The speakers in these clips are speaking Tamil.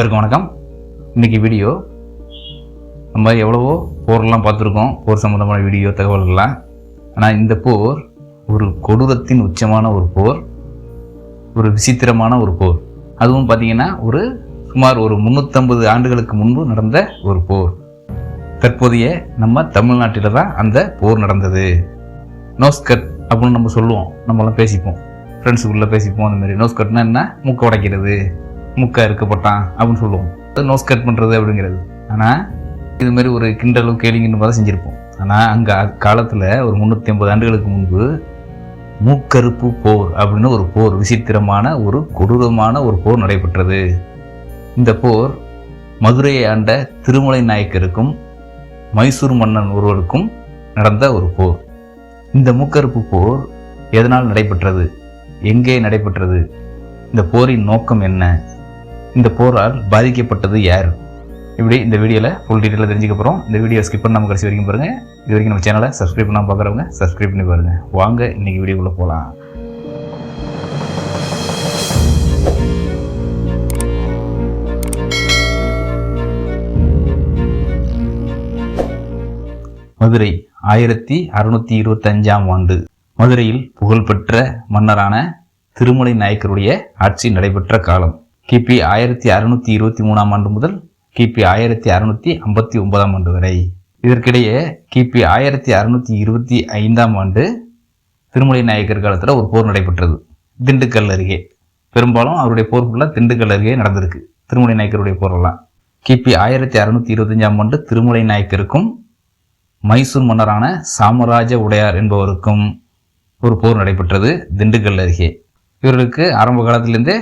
அனைவருக்கும் வணக்கம். இன்னைக்கு வீடியோ நம்ம எவ்வளவோ போர்லாம் பார்த்துருக்கோம். போர் சம்மந்தமான வீடியோ தகவல்கள்லாம். ஆனால் இந்த போர் ஒரு கொடூரத்தின் உச்சமான ஒரு போர் ஒரு விசித்திரமான ஒரு போர். அதுவும் பார்த்தீங்கன்னா ஒரு சுமார் ஒரு முந்நூற்றம்பது ஆண்டுகளுக்கு முன்பு நடந்த ஒரு போர். தற்போதைய நம்ம தமிழ்நாட்டில் தான் அந்த போர் நடந்தது. நோஸ்கட் அப்படின்னு நம்ம சொல்லுவோம். நம்மலாம் பேசிப்போம். ஃப்ரெண்ட்ஸுக்குள்ளே பேசிப்போம். அந்த மாதிரி. நோஸ்கட்னா என்ன? மூக்க உடைக்கிறது. முக்கா இருக்கப்பட்டான் அப்படின்னு சொல்லுவோம். அது நோஸ் கட் பண்ணுறது அப்படிங்கிறது. ஆனால் இதுமாரி ஒரு கிண்டலும் கேலிங்கன்னு பார்த்தா செஞ்சுருப்போம். ஆனால் அங்கே காலத்தில் ஒரு முந்நூற்றி ஐம்பது ஆண்டுகளுக்கு முன்பு மூக்கறுப்பு போர் அப்படின்னு ஒரு போர் விசித்திரமான ஒரு கொடூரமான ஒரு போர் நடைபெற்றது. இந்த போர் மதுரையை ஆண்ட திருமலை நாயக்கருக்கும் மைசூர் மன்னன் ஒருவருக்கும் நடந்த ஒரு போர். இந்த மூக்கறுப்பு போர் எதனால் நடைபெற்றது? எங்கே நடைபெற்றது? இந்த போரின் நோக்கம் என்ன? இந்த போரால் பாதிக்கப்பட்டது யார்? இப்படி இந்த வீடியோவில் ஃபுல் டீட்டெயிலாக தெரிஞ்சுக்க போகிறோம் இந்த வீடியோ ஸ்கிப் பண்ணாமல் கடைசி வரைக்கும் பாருங்கள் இது வரைக்கும் நம்ம சேனலை சப்ஸ்கிரைப் பண்ணாமல் பார்க்குறவங்க சப்ஸ்கிரைப் பண்ணி பாருங்கள் வாங்க இன்றைக்கி வீடியோக்குள்ளே போகலாம் மதுரை ஆயிரத்தி அறுநூத்தி இருபத்தஞ்சாம் ஆண்டு. மதுரையில் புகழ்பெற்ற மன்னரான திருமலை நாயக்கருடைய ஆட்சி நடைபெற்ற காலம். கிபி ஆயிரத்தி அறுநூத்தி இருபத்தி மூணாம் ஆண்டு முதல் கிபி ஆயிரத்தி அறுநூத்தி ஐம்பத்தி ஒன்பதாம் ஆண்டு வரை. இதற்கிடையே கிபி ஆயிரத்தி அறுநூத்தி இருபத்தி ஐந்தாம் ஆண்டு திருமலை நாயக்கர் காலத்தில் ஒரு போர் நடைபெற்றது. திண்டுக்கல் அருகே. பெரும்பாலும் அவருடைய போர் ஃபுல்லாக திண்டுக்கல் அருகே நடந்திருக்கு. திருமலை நாயக்கருடைய போரெல்லாம். கிபி ஆயிரத்தி அறுநூத்தி இருபத்தஞ்சாம் ஆண்டு திருமலை நாயக்கருக்கும் மைசூர் மன்னரான சாமராஜ உடையார் என்பவருக்கும் ஒரு போர் நடைபெற்றது திண்டுக்கல் அருகே. இவர்களுக்கு ஆரம்ப காலத்திலேருந்தே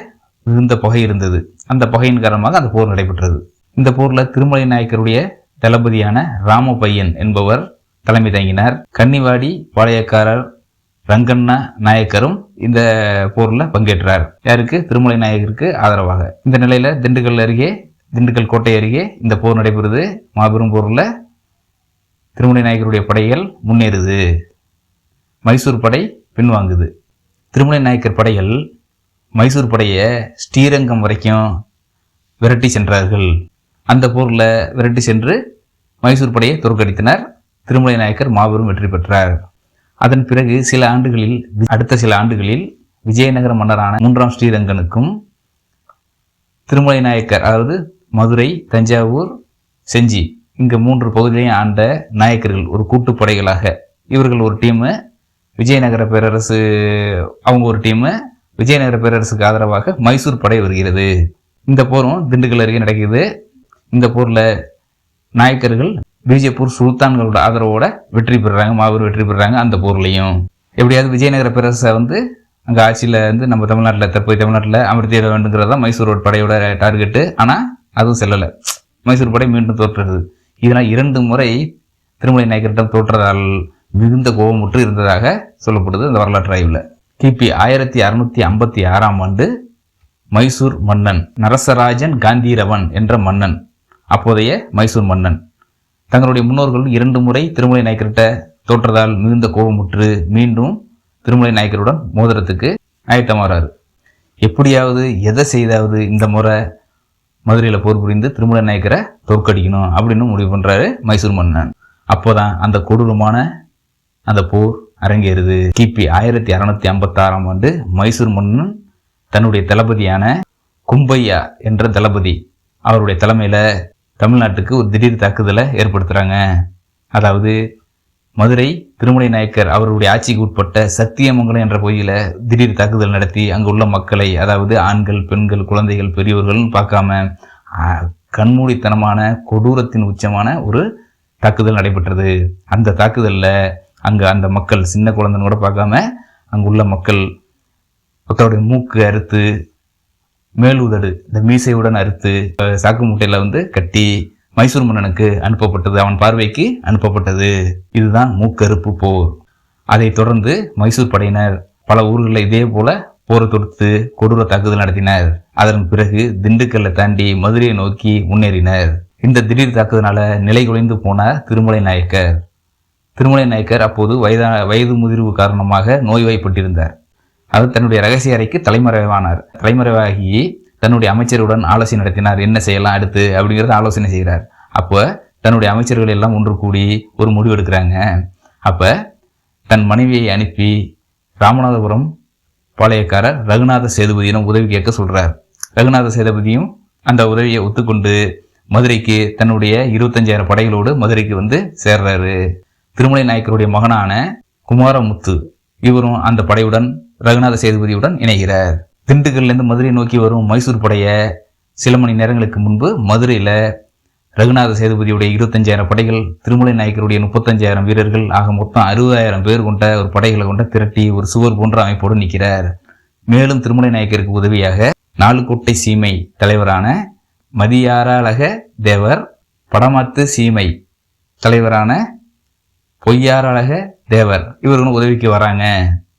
மிகுந்த பகை இருந்தது. அந்த பகையின் காரணமாக அந்த போர் நடைபெற்றது. இந்த போரில் திருமலை நாயக்கருடைய தளபதியான ராமபையன் என்பவர் தலைமை தங்கினார். கன்னிவாடி பாளையக்காரர் ரங்கண்ணா நாயக்கரும் இந்த போரில் பங்கேற்றார். யாருக்கு? திருமலை நாயக்கருக்கு ஆதரவாக. இந்த நிலையில் திண்டுக்கல் அருகே திண்டுக்கல் கோட்டை அருகே இந்த போர் நடைபெறுது. மாபெரும் போரில் திருமலை நாயக்கருடைய படைகள் முன்னேறுது. மைசூர் படை பின்வாங்குது. திருமலை நாயக்கர் படைகள் மைசூர் படையை ஸ்ரீரங்கம் வரைக்கும் விரட்டி சென்றார்கள். அந்த போரில் விரட்டி சென்று மைசூர் படையை தோற்கடித்தனர். திருமலை நாயக்கர் மாபெரும் வெற்றி பெற்றார். அதன் பிறகு சில ஆண்டுகளில் அடுத்த சில ஆண்டுகளில் விஜயநகர மன்னரான மூன்றாம் ஸ்ரீரங்கனுக்கும் திருமலை நாயக்கர் அதாவது மதுரை தஞ்சாவூர் செஞ்சி இங்கே மூன்று பகுதிகளையும் ஆண்ட நாயக்கர்கள் ஒரு கூட்டுப்படைகளாக. இவர்கள் ஒரு டீமு விஜயநகர பேரரசு அவங்க ஒரு டீமு விஜயநகர பேரரசுக்கு ஆதரவாக மைசூர் படை வருகிறது. இந்த போரும் திண்டுக்கல் அருகே நடக்குது இந்த போரில் நாயக்கர்கள் பிஜப்பூர் சுல்தான்களோட ஆதரவோட வெற்றி பெறுறாங்க மாபெரும் வெற்றி பெறுறாங்க அந்த போர்லையும். எப்படியாவது விஜயநகர பேரரசை வந்து அங்கே ஆட்சியில் வந்து நம்ம தமிழ்நாட்டில் தற்போது தமிழ்நாட்டில் அமர்த்திட வேண்டுங்கிறது தான் மைசூரோட படையோட டார்கெட்டு ஆனால் அதுவும் செல்லலை. மைசூர் படை மீண்டும் தோற்றுறது இதனால் இரண்டு முறை திருமலை நாயக்கரிடம் தோற்றதால் மிகுந்த கோபமுற்று இருந்ததாக சொல்லப்படுது இந்த வரலாற்று ஆய்வில். கிபி ஆயிரத்தி அறுநூத்தி ஐம்பத்தி ஆறாம் ஆண்டு மைசூர் மன்னன் நரசராஜன் காந்திரவன் என்ற மன்னன் அப்போதைய மைசூர் மன்னன். தங்களுடைய முன்னோர்கள் இரண்டு முறை திருமலை நாயக்கர்கிட்ட தோற்றதால் மிகுந்த கோபமுற்று மீண்டும் திருமலை நாயக்கருடன் மோதிரத்துக்கு ஆயத்தமாறாரு எப்படியாவது எதை செய்தாவது இந்த முறை மதுரையில் போர் புரிந்து திருமலை நாயக்கரை தோற்கடிக்கணும் அப்படின்னு முடிவு பண்ணுறாரு மைசூர் மன்னன். அப்போதான் அந்த கொடூரமான அந்த போர் அரங்கேறுது. கிபி ஆயிரத்தி அறுநூத்தி ஐம்பத்தி ஆறாம் ஆண்டு மைசூர் மன்னன் தன்னுடைய தளபதியான கும்பையா என்ற தளபதி அவருடைய தலைமையில் தமிழ்நாட்டுக்கு ஒரு திடீர் தாக்குதலை ஏற்படுத்துகிறாங்க அதாவது மதுரை திருமலை நாயக்கர் அவருடைய ஆட்சிக்கு உட்பட்ட சத்தியமங்கலம் என்ற பகுதியில் திடீர் தாக்குதல் நடத்தி அங்கு உள்ள மக்களை அதாவது ஆண்கள் பெண்கள் குழந்தைகள் பெரியவர்கள்னு பார்க்காம கண்மூடித்தனமான கொடூரத்தின் உச்சமான ஒரு தாக்குதல் நடைபெற்றது. அந்த தாக்குதலில் அங்கே அந்த மக்கள் சின்ன குழந்தைன்னு கூட பார்க்காம அங்கே உள்ள மக்கள் மக்களுடைய மூக்கு அறுத்து மேலுதடு இந்த மீசையுடன் அறுத்து சாக்கு மூட்டையில் வந்து கட்டி மைசூர் மன்னனுக்கு அனுப்பப்பட்டது அவன் பார்வைக்கு அனுப்பப்பட்டது. இதுதான் மூக்கறுப்பு போர். அதைத் தொடர்ந்து மைசூர் படையினர் பல ஊர்களில் இதே போல போரை தொடுத்து கொடூர தாக்குதல் நடத்தினர். அதன் பிறகு திண்டுக்கல்லை தாண்டி மதுரையை நோக்கி முன்னேறினர். இந்த திடீர் தாக்குதலால நிலை குலைந்து போனார் திருமலை நாயக்கர். திருமலை நாயக்கர் அப்போது வயதா வயது முதிர்வு காரணமாக நோய்வாய்ப்பட்டிருந்தார். அவர் தன்னுடைய ரகசிய அறைக்கு தலைமறைவானார். தலைமறைவாகி தன்னுடைய அமைச்சருடன் ஆலோசனை நடத்தினார். என்ன செய்யலாம் அடுத்து அப்படிங்கிறத ஆலோசனை செய்கிறார். அப்போ தன்னுடைய அமைச்சர்கள் எல்லாம் ஒன்று கூடி ஒரு முடிவு எடுக்கிறாங்க. அப்போ தன் மனைவியை அனுப்பி ராமநாதபுரம் பாளையக்காரர் ரகுநாத சேதுபதியிடம் உதவி கேட்க சொல்கிறார் ரகுநாத சேதுபதியும் அந்த உதவியை ஒத்துக்கொண்டு மதுரைக்கு தன்னுடைய இருபத்தஞ்சாயிரம் படைகளோடு மதுரைக்கு வந்து சேர்றாரு. திருமலை நாயக்கருடைய மகனான குமாரமுத்து இவரும் அந்த படையுடன் ரகுநாத சேதுபதியுடன் இணைகிறார். திண்டுக்கல்லேருந்து மதுரை நோக்கி வரும் மைசூர் படையை சில மணி நேரங்களுக்கு முன்பு மதுரையில் ரகுநாத சேதுபதியுடைய இருபத்தஞ்சாயிரம் படைகள் திருமலை நாயக்கருடைய முப்பத்தஞ்சாயிரம் வீரர்கள் ஆக மொத்தம் அறுபதாயிரம் பேர் கொண்ட ஒரு படைகளை கொண்ட திரட்டி ஒரு சுவர் போன்ற அமைப்போடு நிற்கிறார். மேலும் திருமலை நாயக்கருக்கு உதவியாக நாலுக்கோட்டை சீமை தலைவரான மதியாரழக தேவர் படமாத்து சீமை தலைவரான பொய்யார் அழக தேவர். இவர்களும் உதவிக்கு வராங்க.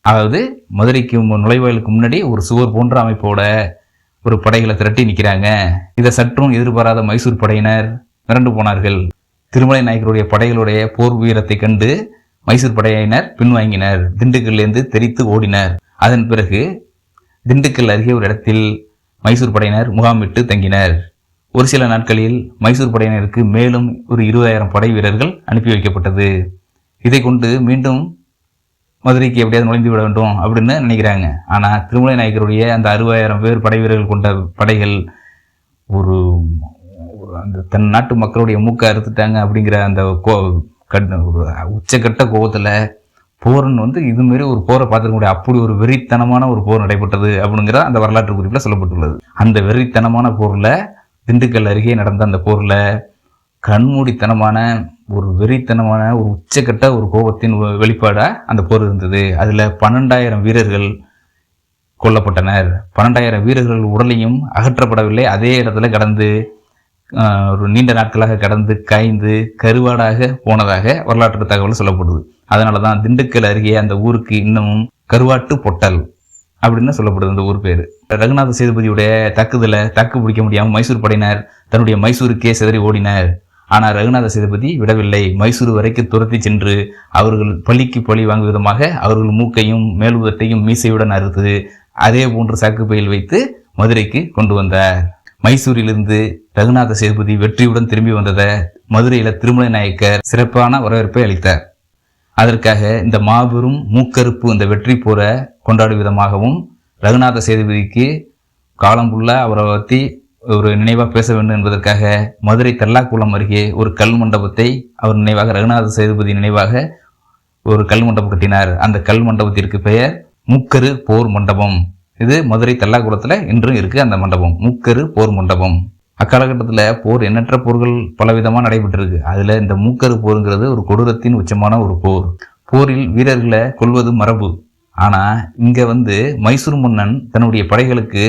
அதாவது மதுரைக்கு நுழைவாயிலுக்கு முன்னாடி ஒரு சுவர் போன்ற அமைப்போட ஒரு படைகளை திரட்டி நிற்கிறாங்க இதை சற்றும் எதிர்பாராத மைசூர் படையினர் மிரண்டு போனார்கள். திருமலை நாயக்கருடைய படைகளுடைய போர் வீரத்தை கண்டு மைசூர் படையினர் பின்வாங்கினர். திண்டுக்கல்லேருந்து தெரித்து ஓடினர். அதன் பிறகு திண்டுக்கல் அருகே ஒரு இடத்தில் மைசூர் படையினர் முகாமிட்டு தங்கினர். ஒரு சில நாட்களில் மைசூர் படையினருக்கு மேலும் ஒரு இருபதாயிரம் படை வீரர்கள் அனுப்பி வைக்கப்பட்டது. இதை கொண்டு மீண்டும் மதுரைக்கு எப்படியாவது நுழைந்து விட வேண்டும் அப்படின்னு நினைக்கிறாங்க. ஆனால் திருமலை நாயக்கருடைய அந்த அறுபதாயிரம் பேர் படை வீரர்கள் கொண்ட படைகள் ஒரு அந்த தன் நாட்டு மக்களுடைய மூக்கை அறுத்துட்டாங்க அப்படிங்கிற அந்த கோ கண் ஒரு உச்சக்கட்ட கோபத்தில் போர்னு வந்து இதுமாரி ஒரு போரை பார்த்துக்க அப்படி ஒரு வெறித்தனமான ஒரு போர் நடைபெற்றது அப்படிங்கிற அந்த வரலாற்று குறிப்பில் சொல்லப்பட்டுள்ளது. அந்த வெறித்தனமான போரில் திண்டுக்கல் அருகே நடந்த அந்த போரில் கண்மூடித்தனமான ஒரு வெறித்தனமான ஒரு உச்சக்கட்ட ஒரு கோபத்தின் வெளிப்பாடாக அந்த போர் இருந்தது. அதில் பன்னெண்டாயிரம் வீரர்கள் கொல்லப்பட்டனர். பன்னெண்டாயிரம் வீரர்கள் உடலையும் அகற்றப்படவில்லை. அதே இடத்துல கடந்து ஒரு நீண்ட நாட்களாக கடந்து காய்ந்து கருவாடாக போனதாக வரலாற்று தகவல் சொல்லப்படுது. அதனால தான் திண்டுக்கல் அருகே அந்த ஊருக்கு இன்னமும் கருவாட்டு பொட்டல் அப்படின்னு சொல்லப்படுது அந்த ஊர் பேர். ரகுநாத சேதுபதியுடைய தாக்குதலை தாக்கு பிடிக்க முடியாமல் மைசூர் படையினர் தன்னுடைய மைசூருக்கே சிதறி ஓடினர். ஆனால் ரகுநாத சேதுபதி விடவில்லை. மைசூர் வரைக்கும் துரத்தி சென்று அவர்கள் பழிக்கு பழி வாங்கும் விதமாக அவர்கள் மூக்கையும் மேலுதட்டையும் மீசையுடன் அறுத்து அதே போன்று சாக்குப்பையில் வைத்து மதுரைக்கு கொண்டு வந்தார். மைசூரிலிருந்து ரகுநாத சேதுபதி வெற்றியுடன் திரும்பி வந்ததை மதுரையில் திருமலை நாயக்கர் சிறப்பான வரவேற்பை அளித்தார். அதற்காக இந்த மாபெரும் மூக்கறுப்பு இந்த வெற்றி போரை கொண்டாடும் விதமாகவும் ரகுநாத சேதுபதிக்கு காலம் ஃபுல்லாக அவரை பற்றி ஒரு நினைவாக பேச வேண்டும் என்பதற்காக மதுரை கல்லாக்குளம் அருகே ஒரு கல் மண்டபத்தை அவர் நினைவாக ரகுநாத சேதுபதி நினைவாக ஒரு கல் மண்டபம் கட்டினார். அந்த கல் மண்டபத்திற்கு பெயர் மூக்கரு போர் மண்டபம். இது மதுரை தல்லாக்குளத்தில் இன்றும் இருக்கு அந்த மண்டபம். மூக்கரு போர் மண்டபம். அக்காலகட்டத்தில் போர் எண்ணற்ற போர்கள் பலவிதமாக நடைபெற்றிருக்கு. அதில் இந்த மூக்கரு போருங்கிறது ஒரு கொடூரத்தின் உச்சமான ஒரு போர். போரில் வீரர்களை கொல்வது மரபு. ஆனால் இங்கே வந்து மைசூர் மன்னன் தன்னுடைய படைகளுக்கு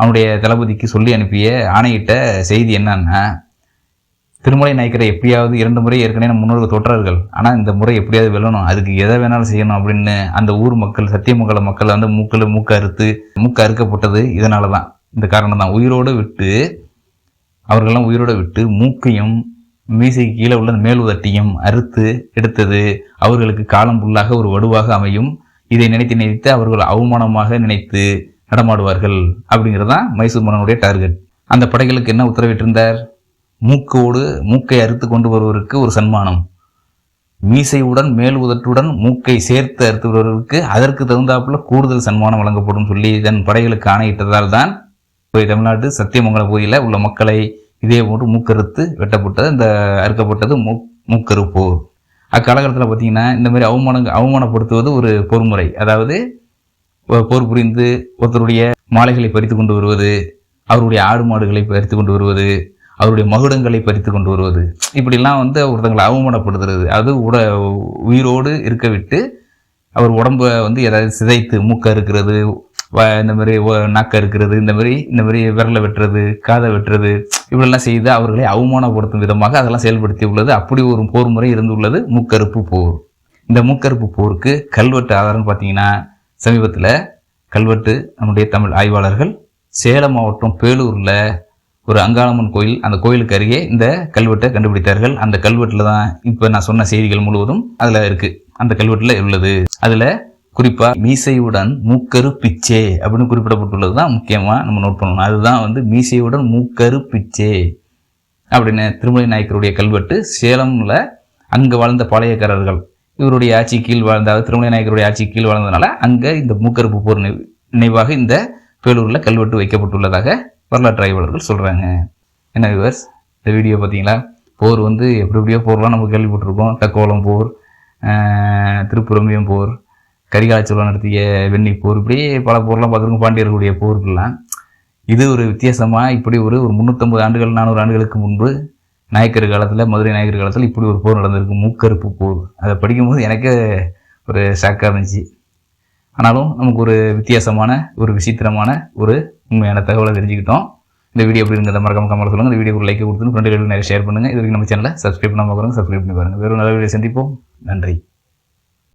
அவனுடைய தளபதிக்கு சொல்லி அனுப்பிய ஆணையிட்ட செய்தி என்னன்னா திருமலை நாயக்கரை எப்படியாவது இரண்டு முறை ஏற்கனவே நம்ம முன்னோர்கள் தொற்றார்கள் ஆனால் இந்த முறை எப்படியாவது வெல்லணும் அதுக்கு எதை வேணாலும் செய்யணும் அப்படின்னு அந்த ஊர் மக்கள் சத்தியமங்கல மக்கள் வந்து மூக்கில் மூக்க அறுத்து மூக்க அறுக்கப்பட்டது இதனால தான் இந்த காரணம் தான் உயிரோடு விட்டு அவர்களெல்லாம் உயிரோடு விட்டு மூக்கையும் மீசைக்கு கீழே உள்ள அந்த மேலுதட்டியும் அறுத்து எடுத்தது அவர்களுக்கு காலம் ஃபுல்லாக ஒரு வடுவாக அமையும். இதை நினைத்து நினைத்து அவர்கள் அவமானமாக நினைத்து நடமாடுவார்கள் அப்படிங்கிறது தான் மைசூர் மன்னனுடைய டார்கெட். அந்த படைகளுக்கு என்ன உத்தரவிட்டிருந்தார்? மூக்கோடு மூக்கை அறுத்து கொண்டு வருவதற்கு ஒரு சன்மானம். மீசையுடன் மேல் உதட்டுடன் மூக்கை சேர்த்து அறுத்து வருவதற்கு அதற்கு தகுந்தாப்புல கூடுதல் சன்மானம் வழங்கப்படும் சொல்லி தன் படைகளுக்கு ஆணையிட்டதால் தான் போய் தமிழ்நாட்டு சத்தியமங்கல பகுதியில் உள்ள மக்களை இதே போன்று மூக்கறுத்து வெட்டப்பட்டது இந்த அறுக்கப்பட்டது மூ மூக்கறுப்போர் அக்காலகட்டத்தில் பார்த்தீங்கன்னா இந்த மாதிரி அவமான அவமானப்படுத்துவது ஒரு பொறுமுறை. அதாவது போர் புரிந்து ஒருத்தருடைய மாலைகளை பறித்து கொண்டு வருவது அவருடைய ஆடு மாடுகளை பறித்து கொண்டு வருவது அவருடைய மகுடங்களை பறித்து கொண்டு வருவது. இப்படிலாம் வந்து ஒருத்தங்களை அவமானப்படுத்துறது. அது உட உயிரோடு இருக்க விட்டு அவர் உடம்ப வந்து ஏதாவது சிதைத்து மூக்க இருக்கிறது இந்த மாதிரி ஒ- நாக்க இருக்கிறது இந்த மாதிரி இந்த மாதிரி விரலை வெட்டுறது காதை வெட்டுறது இப்படிலாம் செய்து அவர்களை அவமானப்படுத்தும் விதமாக அதெல்லாம் செயல்படுத்தி உள்ளது. அப்படி ஒரு போர் முறை இருந்துள்ளது. மூக்கறுப்பு போர். இந்த மூக்கறுப்பு போருக்கு கல்வெட்டு ஆதாரம் பார்த்தீங்கன்னா சமீபத்தில் கல்வெட்டு நம்முடைய தமிழ் ஆய்வாளர்கள் சேலம் மாவட்டம் பேலூரில் ஒரு அங்காளம்மன் கோயில் அந்த கோயிலுக்கு அருகே இந்த கல்வெட்டை கண்டுபிடித்தார்கள். அந்த கல்வெட்டில் தான் இப்போ நான் சொன்ன செய்திகள் முழுவதும் அதில் இருக்குது அந்த கல்வெட்டில் உள்ளது. அதில் குறிப்பாக மீசையுடன் மூக்கரு பிச்சே அப்படின்னு குறிப்பிடப்பட்டுள்ளது தான் முக்கியமாக நம்ம நோட் பண்ணணும். அதுதான் வந்து மீசையுடன் மூக்கரு பிச்சே அப்படின்னு திருமலை நாயக்கருடைய கல்வெட்டு சேலமில் அங்கே வாழ்ந்த பாளையக்காரர்கள் இவருடைய ஆட்சி கீழ் வாழ்ந்த திருமலை நாயக்கருடைய ஆட்சி கீழ் வாழ்ந்ததுனால அங்கே இந்த மூக்கருப்பு போர் நினைவாக இந்த பேலூரில் கல்வெட்டு வைக்கப்பட்டுள்ளதாக வரலாற்று ஆய்வாளர்கள் சொல்கிறாங்க என்ன விவர்ஸ் இந்த வீடியோ பார்த்தீங்களா போர் வந்து எப்படி எப்படியோ போர்லாம் நம்ம கேள்விப்பட்டிருக்கோம். தக்கோலம் போர் திருப்புரம்பியம் போர் கரிகால்சோழன் நடத்திய வெண்ணி போர் இப்படி பல போர்லாம் பார்த்துருக்கோம். பாண்டியர்களுடைய போர்கள்லாம். இது ஒரு வித்தியாசமாக இப்படி ஒரு ஒரு முந்நூற்றம்பது ஆண்டுகள் நானூறு ஆண்டுகளுக்கு முன்பு நாயக்கர் காலத்தில் மதுரை நாயக்கர் காலத்தில் இப்படி ஒரு போர் நடந்திருக்கு மூக்கருப்பு போர். அதை படிக்கும்போது எனக்கே ஒரு ஷாக்காக இருந்துச்சு. ஆனாலும் நமக்கு ஒரு வித்தியாசமான ஒரு விசித்திரமான ஒரு உண்மையான தகவலை தெரிஞ்சுக்கிட்டோம். இந்த வீடியோ எப்படி இருந்ததை மறக்காம கமெண்ட் சொல்லுங்கள் இந்த வீடியோக்கு லைக் கொடுத்துன்னு ஃப்ரெண்டுகளுக்கு நிறைய ஷேர் பண்ணுங்கள் இது வரைக்கும் நம்ம சேனலை சப்ஸ்கிரைப் பண்ணாம பார்க்குறோங்க சப்ஸ்கிரைப் பண்ணி பாருங்கள் வேறு நல்ல வீடியோ சந்திப்போம். நன்றி.